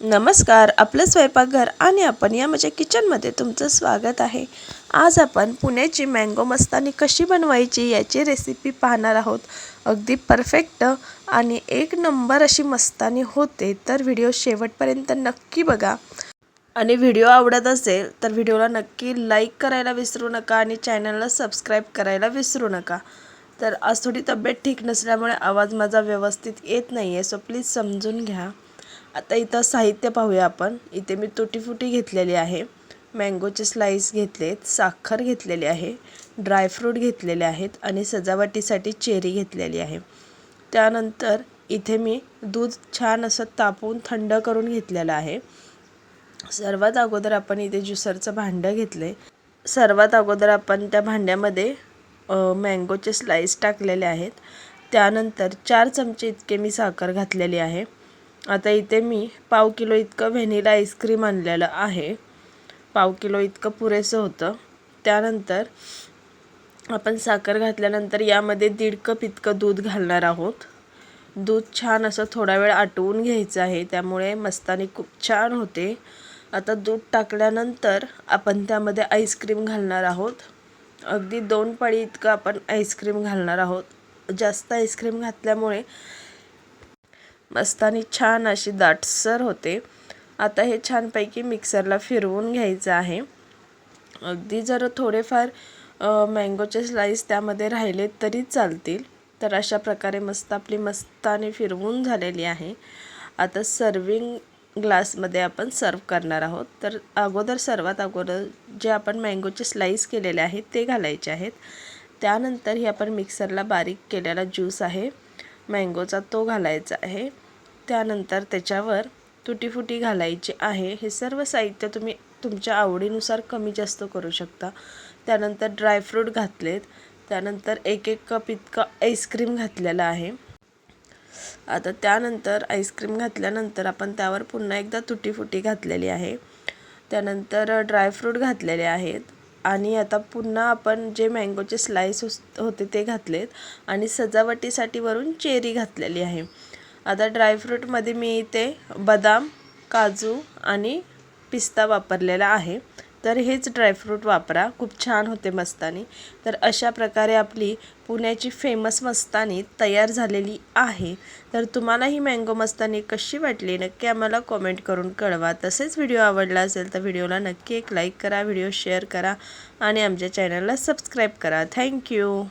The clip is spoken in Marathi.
नमस्कार आपलं स्वयंपाकघर आणि आपण या माझ्या किचनमध्ये तुमचं स्वागत आहे. आज आपण पुण्याची मँगो मस्तानी कशी बनवायची याची रेसिपी पाहणार आहोत. अगदी परफेक्ट आणि एक नंबर अशी मस्तानी होते तर व्हिडिओ शेवटपर्यंत नक्की बघा. आणि व्हिडिओ आवडत असेल तर व्हिडिओला नक्की लाईक करायला विसरू नका आणि चॅनलला सबस्क्राईब करायला विसरू नका. तर आज थोडी तब्येत ठीक नसल्यामुळे आवाज माझा व्यवस्थित येत नाही आहे सो प्लीज समजून घ्या. आता इथं साहित्य पाहूया आपण. इथे मी तुटीफुटी घेतलेली आहे. मँगोचे स्लाईस घेतलेत साखर घेतलेली आहे ड्रायफ्रूट घेतलेले आहेत आणि सजावटीसाठी चेरी घेतलेली आहे. त्यानंतर इथे मी दूध छान असं तापवून थंड करून घेतलेलं आहे. सर्वात अगोदर आपण इथे ज्युसरचं भांडं घेतले सर्वात अगोदर आपण त्या भांड्यामध्ये मँगोचे स्लाईस टाकलेले आहेत. त्यानंतर चार चमचे इतके मी साखर घातलेली आहे. आता इथे मी पाव किलो इतकं व्हॅनिला आईस्क्रीम आणलेलं आहे. पाव किलो इतकं पुरेसं होतं. त्यानंतर आपण साखर घातल्यानंतर यामध्ये दीड कप इतकं दूध घालणार आहोत. दूध छान असं थोडा वेळ आटवून घ्यायचं आहे. त्यामुळे मस्तानी खूप छान होते. आता दूध टाकल्यानंतर आपण त्यामध्ये आईस्क्रीम घालणार आहोत. अगदी दोन पळी इतकं आपण आईस्क्रीम घालणार आहोत. जास्त आईस्क्रीम घातल्यामुळे मस्तानी छान अशी दाटसर होते. आता हे छानपैकी मिक्सरला फिरवून घ्यायचं आहे. अगदी जर थोडेफार मँगोचे स्लाईस त्यामध्ये राहिले तरी चालतील. तर अशा प्रकारे मस्त आपली मस्तानी फिरवून झालेली आहे. आता सर्विंग ग्लासमध्ये आपण सर्व करणार आहोत. तर अगोदर सर्वात अगोदर जे आपण मँगोचे स्लाईस केलेले आहेत ते घालायचे आहेत. त्यानंतर ही आपण मिक्सरला बारीक केलेला ज्यूस आहे. मँगोचा तो घालायचा आहे. त्यानंतर त्याच्यावर तुटीफुटी घालायची आहे. हे सर्व साहित्य तुम्ही तुमच्या आवडीनुसार कमी जास्त करू शकता. त्यानंतर ड्रायफ्रूट घातलेत. त्यानंतर एक एक कप इतकं आईस्क्रीम घातलेलं आहे. आता त्यानंतर आईस्क्रीम घातल्यानंतर आपण त्यावर पुन्हा एकदा तुटीफुटी घातलेली आहे. त्यानंतर ड्रायफ्रूट घातलेले आहेत. आणि आता पुन्हा आपण जे मँगोचे स्लाईस होते ते घातलेत. आणि सजावटीसाठी वरून चेरी घातलेली आहे. आता ड्रायफ्रूटमध्ये मी इथे बदाम काजू आणि पिस्ता वापरलेला आहे. तर हेच ड्रायफ्रूट वापरा. खूप छान होते मस्तानी. तर अशा प्रकारे आपली पुण्याची फेमस मस्तानी तयार झालेली आहे. तर तुम्हाला ही मँगो मस्तानी कशी वाटली नक्की आम्हाला कॉमेंट करून कळवा. तसेच व्हिडिओ आवडला असेल तर व्हिडिओला नक्की एक लाईक करा व्हिडिओ शेअर करा आणि आमच्या चॅनलला सबस्क्राईब करा. थँक्यू